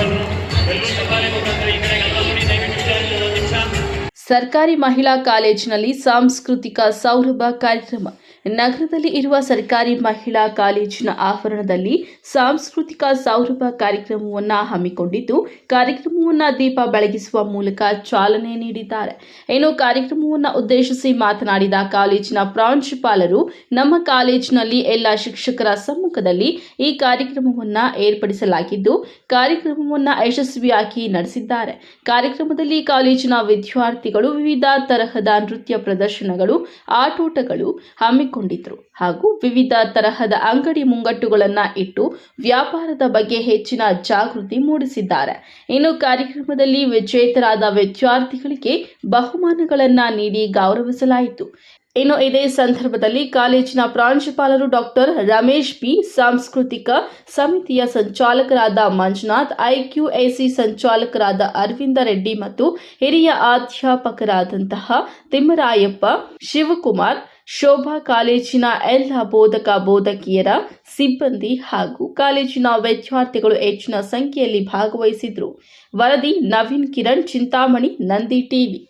el ಸರ್ಕಾರಿ ಮಹಿಳಾ ಕಾಲೇಜಿನಲ್ಲಿ ಸಾಂಸ್ಕೃತಿಕ ಸೌರಭ ಕಾರ್ಯಕ್ರಮ. ನಗರದಲ್ಲಿ ಇರುವ ಸರ್ಕಾರಿ ಮಹಿಳಾ ಕಾಲೇಜಿನ ಆವರಣದಲ್ಲಿ ಸಾಂಸ್ಕೃತಿಕ ಸೌರಭ ಕಾರ್ಯಕ್ರಮವನ್ನು ಹಮ್ಮಿಕೊಂಡಿದ್ದು, ಕಾರ್ಯಕ್ರಮವನ್ನು ದೀಪ ಬೆಳಗಿಸುವ ಮೂಲಕ ಚಾಲನೆ ನೀಡಿದ್ದಾರೆ. ಇನ್ನು ಕಾರ್ಯಕ್ರಮವನ್ನು ಉದ್ದೇಶಿಸಿ ಮಾತನಾಡಿದ ಕಾಲೇಜಿನ ಪ್ರಾಂಶುಪಾಲರು, ನಮ್ಮ ಕಾಲೇಜಿನಲ್ಲಿ ಎಲ್ಲ ಶಿಕ್ಷಕರ ಸಮ್ಮುಖದಲ್ಲಿ ಈ ಕಾರ್ಯಕ್ರಮವನ್ನು ಏರ್ಪಡಿಸಲಾಗಿದ್ದು, ಕಾರ್ಯಕ್ರಮವನ್ನು ಯಶಸ್ವಿಯಾಗಿ ನಡೆಸಿದ್ದಾರೆ. ಕಾರ್ಯಕ್ರಮದಲ್ಲಿ ಕಾಲೇಜಿನ ವಿದ್ಯಾರ್ಥಿಗಳು ವಿವಿಧ ತರಹದ ನೃತ್ಯ ಪ್ರದರ್ಶನಗಳು, ಆಟೋಟಗಳು ಹಮ್ಮಿಕೊಂಡಿದ್ರು. ಹಾಗೂ ವಿವಿಧ ತರಹದ ಅಂಗಡಿ ಮುಂಗಟ್ಟುಗಳನ್ನ ಇಟ್ಟು ವ್ಯಾಪಾರದ ಬಗ್ಗೆ ಹೆಚ್ಚಿನ ಜಾಗೃತಿ ಮೂಡಿಸಿದ್ದಾರೆ. ಇನ್ನು ಕಾರ್ಯಕ್ರಮದಲ್ಲಿ ವಿಜೇತರಾದ ವಿದ್ಯಾರ್ಥಿಗಳಿಗೆ ಬಹುಮಾನಗಳನ್ನು ನೀಡಿ ಗೌರವಿಸಲಾಯಿತು. ಇನ್ನು ಇದೇ ಸಂದರ್ಭದಲ್ಲಿ ಕಾಲೇಜಿನ ಪ್ರಾಂಶುಪಾಲರು ಡಾಕ್ಟರ್ ರಮೇಶ್ ಪಿ, ಸಾಂಸ್ಕೃತಿಕ ಸಮಿತಿಯ ಸಂಚಾಲಕರಾದ ಮಂಜುನಾಥ್ ಐಕ್ಯೂಎಸಿ ಸಂಚಾಲಕರಾದ ಅರವಿಂದ ರೆಡ್ಡಿ ಮತ್ತು ಹಿರಿಯ ಅಧ್ಯಾಪಕರಾದಂತಹ ತಿಮ್ಮರಾಯಪ್ಪ, ಶಿವಕುಮಾರ್, ಶೋಭಾ ಕಾಲೇಜಿನ ಎಲ್ಲ ಬೋಧಕ ಬೋಧಕಿಯರ ಸಿಬ್ಬಂದಿ ಹಾಗೂ ಕಾಲೇಜಿನ ವಿದ್ಯಾರ್ಥಿಗಳು ಹೆಚ್ಚಿನ ಸಂಖ್ಯೆಯಲ್ಲಿ ಭಾಗವಹಿಸಿದ್ರು ವರದಿ ನವೀನ್ ಕಿರಣ್, ಚಿಂತಾಮಣಿ, ನಂದಿ ಟಿವಿ.